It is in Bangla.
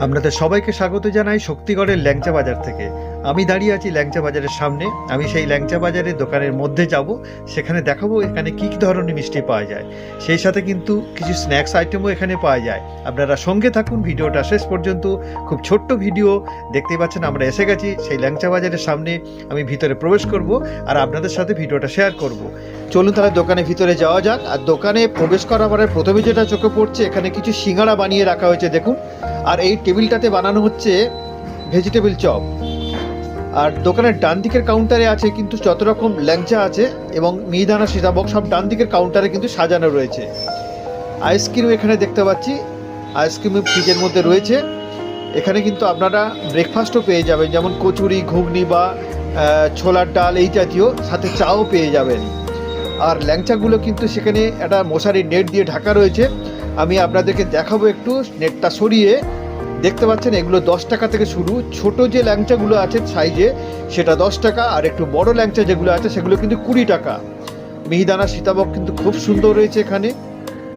আপনাদের সবাইকে স্বাগত জানাই শক্তিগড়ের ল্যাংচা বাজার থেকে। আমি দাঁড়িয়ে আছি ল্যাংচা বাজারের সামনে। আমি সেই ল্যাংচা বাজারের দোকানের মধ্যে যাব। সেখানে দেখাবো এখানে কী কী ধরনের মিষ্টি পাওয়া যায়। সেই সাথে কিন্তু কিছু স্ন্যাক্স আইটেমও এখানে পাওয়া যায়। আপনারা সঙ্গে থাকুন, ভিডিওটা শেষ পর্যন্ত। খুব ছোট্ট ভিডিও। দেখতেই পাচ্ছেন আমরা এসে গেছি সেই ল্যাংচা বাজারের সামনে। আমি ভিতরে প্রবেশ করব আর আপনাদের সাথে ভিডিওটা শেয়ার করব। চলুন তাহলে দোকানের ভিতরে যাওয়া যাক। আর দোকানে প্রবেশ করার পরে প্রথমে যেটা চোখে পড়ছে, এখানে কিছু সিঙ্গাড়া বানিয়ে রাখা হয়েছে, দেখুন। আর এই টেবিলটাতে বানানো হচ্ছে ভেজিটেবল চপ। আর দোকানের ডান দিকের কাউন্টারে আছে কিন্তু যত রকম ল্যাংচা আছে এবং মিহিদানা সীতাভোগ সব ডান দিকের কাউন্টারে কিন্তু সাজানো রয়েছে। আইসক্রিম এখানে দেখতে পাচ্ছি। আইসক্রিম ফ্রিজের মধ্যে রয়েছে। এখানে কিন্তু আপনারা ব্রেকফাস্টও পেয়ে যাবেন, যেমন কচুরি, ঘুগনি বা ছোলার ডাল এই জাতীয়, সাথে চাও পেয়ে যাবেন। আর ল্যাংচাগুলো কিন্তু সেখানে একটা মশারি নেট দিয়ে ঢাকা রয়েছে। আমি আপনাদেরকে দেখাবো একটু, নেটটা সরিয়ে। দেখতে পাচ্ছেন, এগুলো দশ টাকা থেকে শুরু। ছোট যে ল্যাংচাগুলো আছে সাইজে সেটা দশ টাকা। আর একটু বড় ল্যাংচা যেগুলো আছে, সেগুলো কিন্তু কুড়ি টাকা। মিহিদানা সীতাভোগ কিন্তু খুব সুন্দর রয়েছে এখানে।